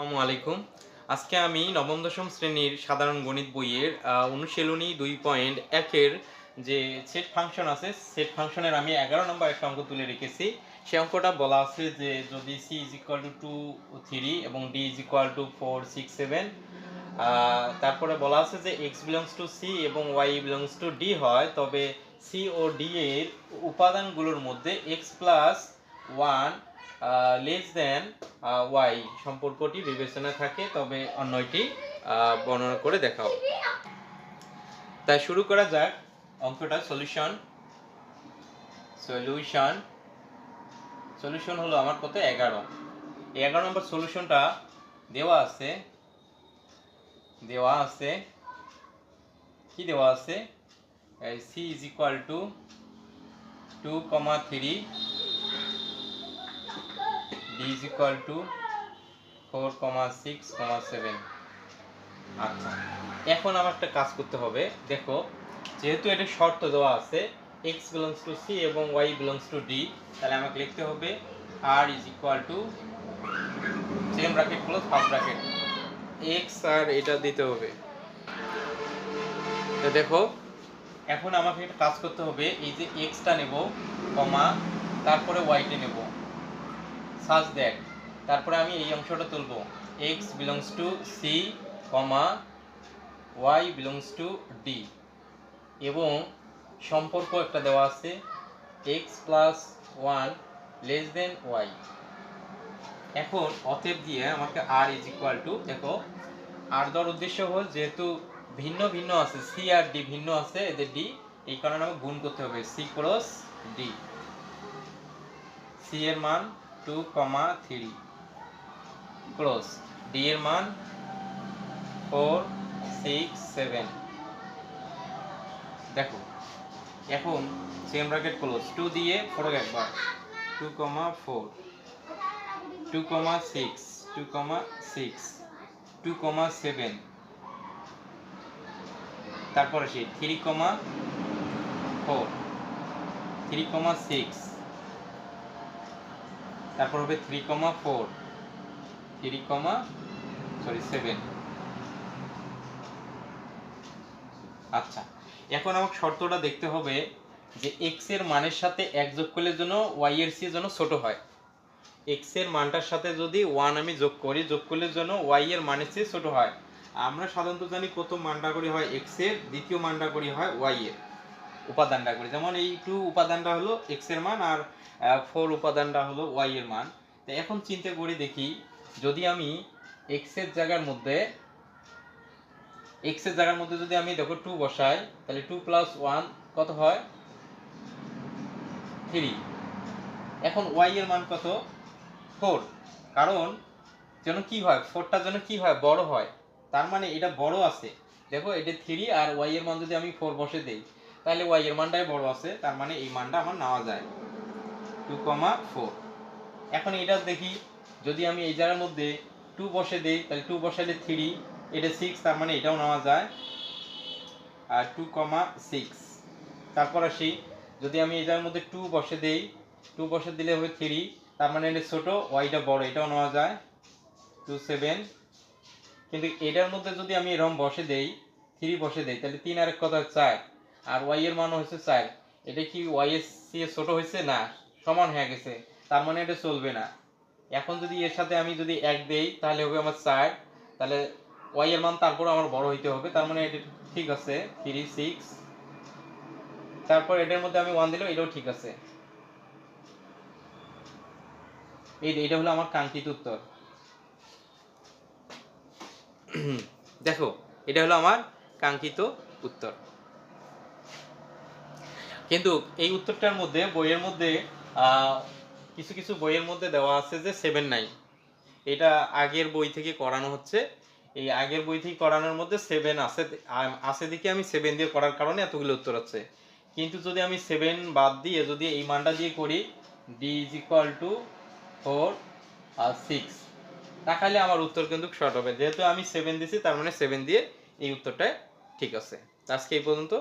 আসসালামু আলাইকুম। আজকে আমি নবম দশম শ্রেণির সাধারণ গণিত বইয়ের অনুশীলনী দুই পয়েন্ট একের যে সেট ফাংশন আছে সেট ফাংশনের আমি এগারো নম্বর একটা অঙ্ক তুলে রেখেছি। সে অঙ্কটা বলা আছে যে যদি C is equal to two three এবং D is equal to four six seven তারপরে বলা আছে যে এক্স বিলংস টু সি এবং ওয়াই বিলংস টু ডি হয়, তবে সি ও ডি এর উপাদানগুলোর মধ্যে X plus one less than Y সম্পর্কটি বিবেচনা থাকে, তবে অন্যটি বর্ণনা করে দেখাও। তাই শুরু করা যাক, অঙ্কটা সলিউশন সলিউশন সলিউশন হলো আমার কত এগারো। এগারো নম্বর সলিউশনটা দেওয়া আছে দেওয়া আছে, কি দেওয়া আছে? C is equal to two comma three d is equal to 4 comma 6 comma 7 আচ্ছা এখন আমার একটা কাজ করতে হবে। দেখো, যেহেতু এটা শর্ত দেওয়া আছে, x belongs to c এবং y belongs to d, তাহলে আমাকে লিখতে হবে r is equal to same bracket close half bracket x আর এটা দিতে হবে। তো দেখো, এখন আমাকে একটা কাজ করতে হবে, এই যে x টা নেব, কমা, তারপরে y টা নেব। সাজ দ্যাট তারপরে আমি এই অংশটা তুলব। X belongs to C comma Y belongs to D এবং সম্পর্ক একটা দেওয়া আছে X plus one less than Y এখন অতএব দিয়ে আমাকে আর ইজ ইকুয়াল টু দেখো আর দেওয়ার উদ্দেশ্য হল যেহেতু ভিন্ন ভিন্ন আছে সি আর ডি ভিন্ন আছে, এদের ডি এই কারণে আমাকে গুণ করতে হবে সি ক্রস ডি সি এর মান two comma three. Close. D এর মান ফোর, সিক্স, সেভেন। দেখো, এখন সেম ব্র্যাকেট ক্লোজ। টু দিয়ে, ফোর একবার। Two comma four. Two comma six. Two comma six. Two comma seven. তারপরে সেই three comma four. Three comma six. তারপর হবে three comma four three comma sorry seven আচ্ছা এখন আমাকে শর্তটা দেখতে হবে যে এক্সের মানের সাথে এক যোগ করলে যেন ওয়াই এর সি যেন ছোট হয়। এক্সের মানটার সাথে যদি ওয়ান আমি যোগ করি, যোগ করলে যেন ওয়াই এর মানের চেয়ে ছোট হয়। আমরা সাধারণত জানি প্রথম মানটা করি হয় এক্সের, দ্বিতীয় মানটা করি হয় ওয়াই এর। উপাদানটা করি। যেমন এই টু উপাদানটা হলো এক্সের মান আর ফোর উপাদানটা হলো ওয়াই এর মান। তো এখন চিন্তা করি দেখি, যদি আমি এক্সের জায়গার মধ্যে এক্সের জায়গার মধ্যে যদি আমি দেখো টু বসাই, তাহলে টু প্লাস ওয়ান কত হয়? থ্রি এখন ওয়াই এর মান কত? ফোর কারণ যেন কি হয় ফোরটা যেন কি হয়, বড় হয়। তার মানে এটা বড় আছে। দেখো, এটা থ্রি আর ওয়াই এর মান যদি আমি ফোর বসে দেই তাহলে ওয়াই এর মানটাই বড় আছে, তার মানে এই মানটা আমার নেওয়া যায়। টু কমা ফোর এখন এটা দেখি, যদি আমি এই জায়গার মধ্যে টু বসে দেই, তাহলে টু বসালে থ্রি এটা সিক্স তার মানে এটাও নেওয়া যায়। আর টু কমা সিক্স তারপর আসি, যদি আমি এই জায়গার মধ্যে টু বসে দেই টু বসে দিলে হবে থ্রি তার মানে এটা ছোটো ওয়াইটা বড়, এটাও নেওয়া যায়। টু সেভেন কিন্তু এটার মধ্যে যদি আমি এরকম বসে দেই থ্রি বসে দেই, তাহলে তিন আরেক কথা চার। আর ওয়াই এর মান হচ্ছে চার। এটা কি ওয়াই এর এর ছোট হয়েছে না, সমান হয়ে গেছে। তার মানে এটা চলবে না। এখন যদি এর সাথে আমি যদি এক দেই, তাহলে হবে আমার চার। তাহলে ওয়াই এর মান তারপর আমার বড় হইতে হবে। তার মানে এটা ঠিক আছে থ্রি সিক্স তারপর এটার মধ্যে আমি ওয়ান দিলাম এটাও ঠিক আছে। এই এটা হলো আমার কাঙ্ক্ষিত উত্তর। দেখো, এটা হলো আমার কাঙ্ক্ষিত উত্তর। কিন্তু এই উত্তরটার মধ্যে, বইয়ের মধ্যে কিছু কিছু বইয়ের মধ্যে দেওয়া আছে যে সেভেন নাইন। এটা আগের বই থেকে করানো হচ্ছে। এই আগের বই থেকে করানোর মধ্যে সেভেন আছে। আছে দিকে আমি সেভেন দিয়ে করার কারণে এতগুলো উত্তর আছে। কিন্তু যদি আমি সেভেন বাদ দিয়ে যদি এই মানটা দিয়ে করি D is equal to four R six তাহলে আমার উত্তর কিন্তু শর্ট হবে। যেহেতু আমি সেভেন দিছি, তার মানে সেভেন দিয়ে এই উত্তরটা ঠিক আছে। আজকে এই পর্যন্ত।